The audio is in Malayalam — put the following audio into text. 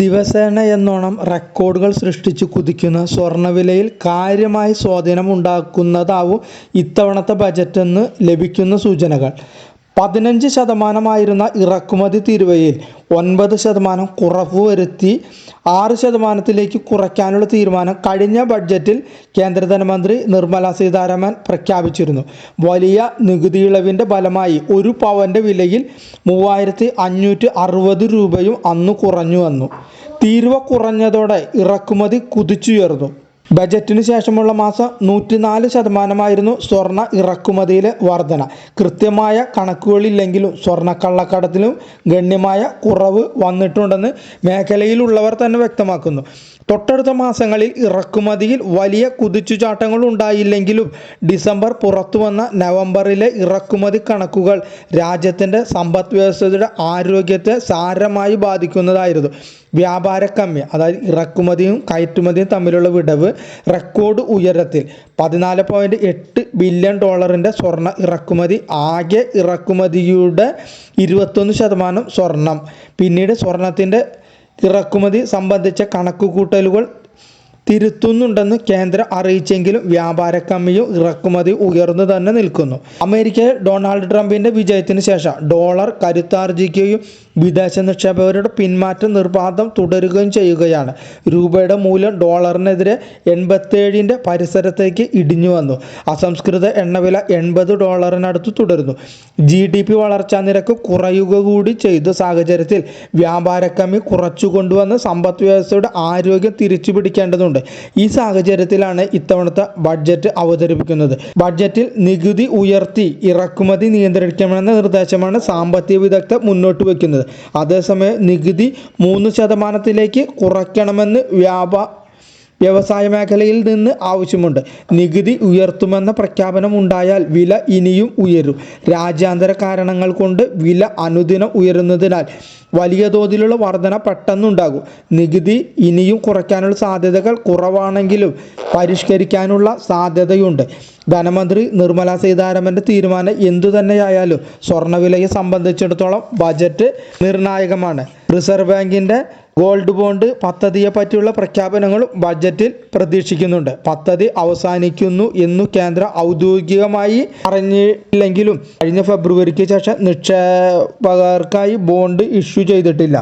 ദിവസേന എന്നോണം റെക്കോർഡുകൾ സൃഷ്ടിച്ചു കുതിക്കുന്ന സ്വർണവിലയിൽ കാര്യമായ സ്വാധീനം ഉണ്ടാക്കുന്നതാവും ഇത്തവണത്തെ ബജറ്റെന്ന് ലഭിക്കുന്ന സൂചനകൾ. പതിനഞ്ച് ശതമാനമായിരുന്ന ഇറക്കുമതി തീരുവയിൽ ഒൻപത് ശതമാനം കുറവ് വരുത്തി ആറ് ശതമാനത്തിലേക്ക് കുറയ്ക്കാനുള്ള തീരുമാനം കഴിഞ്ഞ ബഡ്ജറ്റിൽ കേന്ദ്ര ധനമന്ത്രി നിർമ്മല സീതാരാമൻ പ്രഖ്യാപിച്ചിരുന്നു. വലിയ നികുതി ഇളവിന്റെ ഫലമായി ഒരു പവന്റെ വിലയിൽ മൂവായിരത്തി അഞ്ഞൂറ്റി അറുപത് രൂപയും അന്ന് കുറഞ്ഞു വന്നു. തീരുവ കുറഞ്ഞതോടെ ഇറക്കുമതി കുതിച്ചുയർന്നു. ബജറ്റിന് ശേഷമുള്ള മാസം നൂറ്റിനാല് ശതമാനമായിരുന്നു സ്വർണ ഇറക്കുമതിയിലെ വർധന. കൃത്യമായ കണക്കുകളില്ലെങ്കിലും സ്വർണക്കള്ളക്കടത്തിലും ഗണ്യമായ കുറവ് വന്നിട്ടുണ്ടെന്ന് മേഖലയിലുള്ളവർ തന്നെ വ്യക്തമാക്കുന്നു. തൊട്ടടുത്ത മാസങ്ങളിൽ ഇറക്കുമതിയിൽ വലിയ കുതിച്ചുചാട്ടങ്ങൾ ഉണ്ടായില്ലെങ്കിലും ഡിസംബർ പുറത്തു വന്ന നവംബറിലെ ഇറക്കുമതി കണക്കുകൾ രാജ്യത്തിന്റെ സമ്പദ് വ്യവസ്ഥയുടെ ആരോഗ്യത്തെ സാരമായി ബാധിക്കുന്നതായിരുന്നു. വ്യാപാര കമ്മി അതായത് ഇറക്കുമതിയും കയറ്റുമതിയും തമ്മിലുള്ള വിടവ് റെക്കോർഡ് ഉയരത്തിൽ. പതിനാല് പോയിന്റ് എട്ട് ബില്യൺ ഡോളറിന്റെ സ്വർണ ഇറക്കുമതി ആകെ ഇറക്കുമതിയുടെ ഇരുപത്തൊന്ന് ശതമാനം സ്വർണം. പിന്നീട് സ്വർണത്തിന്റെ ഇറക്കുമതി സംബന്ധിച്ച കണക്കുകൂട്ടലുകൾ തിരുത്തുന്നുണ്ടെന്ന് കേന്ദ്രം അറിയിച്ചെങ്കിലും വ്യാപാര കമ്മിയും ഇറക്കുമതി ഉയർന്നു തന്നെ നിൽക്കുന്നു. അമേരിക്കയിൽ ഡൊണാൾഡ് ട്രംപിന്റെ വിജയത്തിന് ശേഷം ഡോളർ കരുത്താർജിക്കുകയും വിദേശ നിക്ഷേപകരുടെ പിന്മാറ്റ നിർബാധം തുടരുകയും ചെയ്യുകയാണ്. രൂപയുടെ മൂല്യം ഡോളറിനെതിരെ എൺപത്തേഴിന്റെ പരിസരത്തേക്ക് ഇടിഞ്ഞു വന്നു. അസംസ്കൃത എണ്ണവില എൺപത് ഡോളറിനടുത്ത് തുടരുന്നു. ജി ഡി പി വളർച്ചാ നിരക്ക് കുറയുക കൂടി ചെയ്ത സാഹചര്യത്തിൽ വ്യാപാര കമ്മി കുറച്ചു കൊണ്ടുവന്ന് സമ്പദ് വ്യവസ്ഥയുടെ ആരോഗ്യം തിരിച്ചു പിടിക്കേണ്ടതുണ്ട് ഈ സാഹചര്യത്തിലാണ് ഇത്തവണത്തെ ബഡ്ജറ്റ് അവതരിപ്പിക്കുന്നത്. ബഡ്ജറ്റിൽ നികുതി ഉയർത്തി ഇറക്കുമതി നിയന്ത്രിക്കണമെന്ന നിർദ്ദേശമാണ് സാമ്പത്തിക വിദഗ്ധർ മുന്നോട്ട് വയ്ക്കുന്നത് അതേസമയം നികുതി മൂന്ന് ശതമാനത്തിലേക്ക് കുറയ്ക്കണമെന്ന് വ്യാപാ വ്യവസായ മേഖലയിൽ നിന്ന് ആവശ്യമുണ്ട്. നികുതി ഉയർത്തുമെന്ന പ്രഖ്യാപനം ഉണ്ടായാൽ വില ഇനിയും ഉയരും. രാജ്യാന്തര കാരണങ്ങൾ കൊണ്ട് വില അനുദിനം ഉയരുന്നതിനാൽ വലിയ തോതിലുള്ള വർധന പെട്ടെന്നുണ്ടാകും. നികുതി ഇനിയും കുറയ്ക്കാനുള്ള സാധ്യതകൾ കുറവാണെങ്കിലും പരിഷ്കരിക്കാനുള്ള സാധ്യതയുണ്ട്. ധനമന്ത്രി നിർമ്മല സീതാരാമന്റെ തീരുമാനം എന്തു തന്നെയായാലും സ്വർണവിലയെ സംബന്ധിച്ചിടത്തോളം ബജറ്റ് നിർണായകമാണ്. റിസർവ് ബാങ്കിന്റെ ഗോൾഡ് ബോണ്ട് പദ്ധതിയെ പറ്റിയുള്ള പ്രഖ്യാപനങ്ങളും ബജറ്റിൽ പ്രതീക്ഷിക്കുന്നുണ്ട്. പദ്ധതി അവസാനിക്കുന്നു എന്നു കേന്ദ്ര ഔദ്യോഗികമായി പറഞ്ഞില്ലെങ്കിലും കഴിഞ്ഞ ഫെബ്രുവരിക്ക് ശേഷം നിക്ഷേപകർക്കായി ബോണ്ട് ഇഷ്യൂ ചെയ്തിട്ടില്ല.